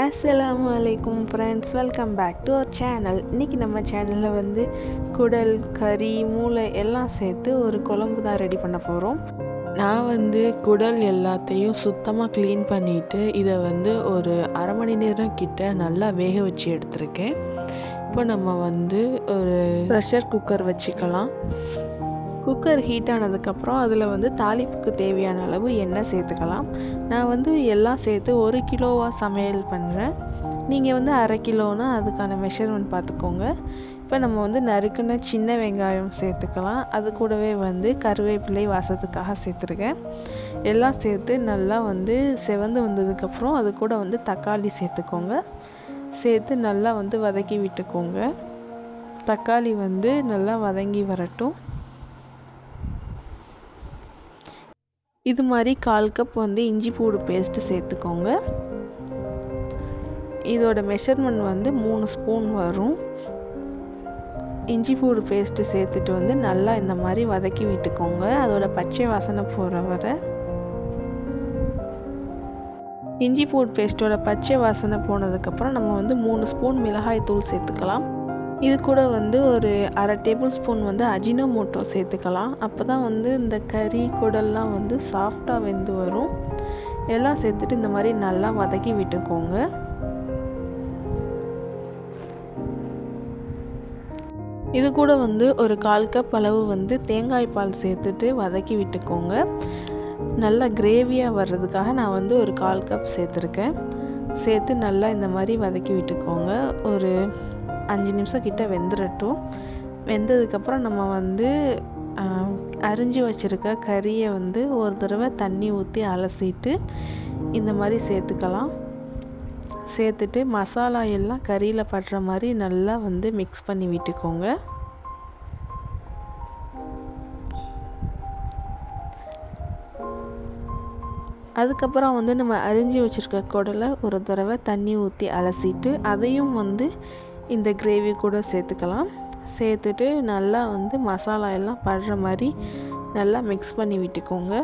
அஸ்லாம் வலைக்கும் friends welcome back to our channel இன்றைக்கி நம்ம சேனலில் வந்து குடல் கறி மூளை எல்லாம் சேர்த்து ஒரு குழம்பு தான் ரெடி பண்ண போகிறோம் நான் வந்து குடல் எல்லாத்தையும் சுத்தமாக க்ளீன் பண்ணிவிட்டு இதை வந்து ஒரு அரை மணி நேரம் கிட்ட நல்லா வேக வச்சு எடுத்திருக்கேன். இப்போ நம்ம வந்து ஒரு ப்ரெஷர் குக்கர் வச்சுக்கலாம். குக்கர் ஹீட் ஆனதுக்கப்புறம் அதில் வந்து தாளிப்புக்கு தேவையான அளவு எண்ணெய் சேர்த்துக்கலாம். நான் வந்து எல்லாம் சேர்த்து ஒரு கிலோவாக சமையல் பண்ணுறேன் நீங்கள் வந்து அரை கிலோனால் அதுக்கான மெஷர்மெண்ட் பார்த்துக்கோங்க. இப்போ நம்ம வந்து நறுக்குன சின்ன வெங்காயம் சேர்த்துக்கலாம். அது கூடவே வந்து கருவேப்பிலை வாசத்துக்காக சேர்த்துருக்கேன். எல்லாம் சேர்த்து நல்லா வந்து செவந்து வந்ததுக்கப்புறம் அது கூட வந்து தக்காளி சேர்த்துக்கோங்க. சேர்த்து நல்லா வந்து வதக்கி விட்டுக்கோங்க. தக்காளி வந்து நல்லா வதங்கி வரட்டும். இது மாதிரி கால் கப் வந்து இஞ்சி பூடு பேஸ்ட்டு சேர்த்துக்கோங்க. இதோட மெஷர்மெண்ட் வந்து மூணு ஸ்பூன் வரும். இஞ்சி பூடு பேஸ்ட்டு சேர்த்துட்டு வந்து நல்லா இந்த மாதிரி வதக்கி விட்டுக்கோங்க. அதோட பச்சை வாசனை போகிற வரை. இஞ்சி பூடு பேஸ்ட்டோட பச்சை வாசனை போனதுக்கப்புறம் நம்ம வந்து மூணு ஸ்பூன் மிளகாய் தூள் சேர்த்துக்கலாம். இது கூட வந்து ஒரு அரை டேபிள் ஸ்பூன் வந்து அஜினோமோட்டோ சேர்த்துக்கலாம். அப்போ தான் வந்து இந்த கறி குடல்லாம் வந்து சாஃப்டாக வெந்து வரும். எல்லாம் சேர்த்துட்டு இந்த மாதிரி நல்லா வதக்கி விட்டுக்கோங்க. இது கூட வந்து ஒரு கால் கப் அளவு வந்து தேங்காய் பால் சேர்த்துட்டு வதக்கி விட்டுக்கோங்க. நல்லா கிரேவியாக வர்றதுக்காக நான் வந்து ஒரு கால் கப் சேர்த்துருக்கேன். சேர்த்து நல்லா இந்த மாதிரி வதக்கி விட்டுக்கோங்க. ஒரு அஞ்சு நிமிஷம் கிட்ட வெந்துடட்டும் வெந்ததுக்கப்புறம் நம்ம வந்து அரிஞ்சு வச்சுருக்க கறியை வந்து ஒரு தடவை தண்ணி ஊற்றி அலசிட்டு இந்த மாதிரி சேர்த்துக்கலாம். சேர்த்துட்டு மசாலா எல்லாம் கறியில் படுற மாதிரி நல்லா வந்து மிக்ஸ் பண்ணி விட்டுக்கோங்க. அதுக்கப்புறம் வந்து நம்ம அரிஞ்சு வச்சுருக்க குடலை ஒரு தடவை தண்ணி ஊற்றி அலசிட்டு அதையும் வந்து இந்த கிரேவி கூட சேர்த்துக்கலாம். சேர்த்துட்டு நல்லா வந்து மசாலா எல்லாம் படுற மாதிரி நல்லா மிக்ஸ் பண்ணி விட்டுக்கோங்க.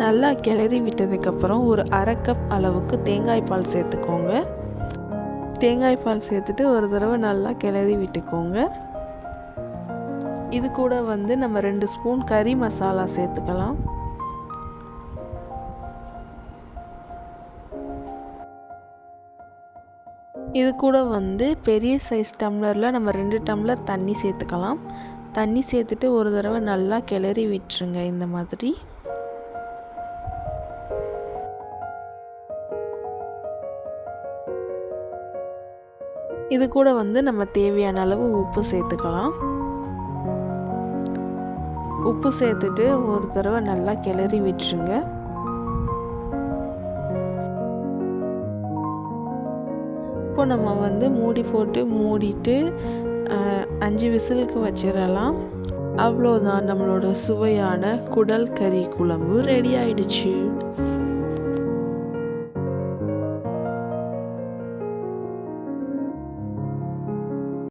நல்லா கிளறி விட்டதுக்கப்புறம் ஒரு அரை கப் அளவுக்கு தேங்காய் பால் சேர்த்துக்கோங்க. தேங்காய் பால் சேர்த்துட்டு ஒரு தடவை நல்லா கிளறி விட்டுக்கோங்க. இது கூட வந்து நம்ம ரெண்டு ஸ்பூன் கறி மசாலா சேர்த்துக்கலாம். இது கூட வந்து பெரிய சைஸ் டம்ளரில் நம்ம ரெண்டு டம்ளர் தண்ணி சேர்த்துக்கலாம். தண்ணி சேர்த்துட்டு ஒரு தடவை நல்லா கிளறி விட்டுருங்க இந்த மாதிரி. இது கூட வந்து நம்ம தேவையான அளவு உப்பு சேர்த்துக்கலாம். உப்பு சேர்த்துட்டு ஒரு தடவை நல்லா கிளறி விட்டுருங்க. இப்போ நம்ம வந்து மூடி போட்டு மூடிட்டு அஞ்சு விசிலுக்கு வச்சிடலாம். அவ்வளோதான் நம்மளோட சுவையான குடல் கறி குழம்பு ரெடி ஆயிடுச்சு.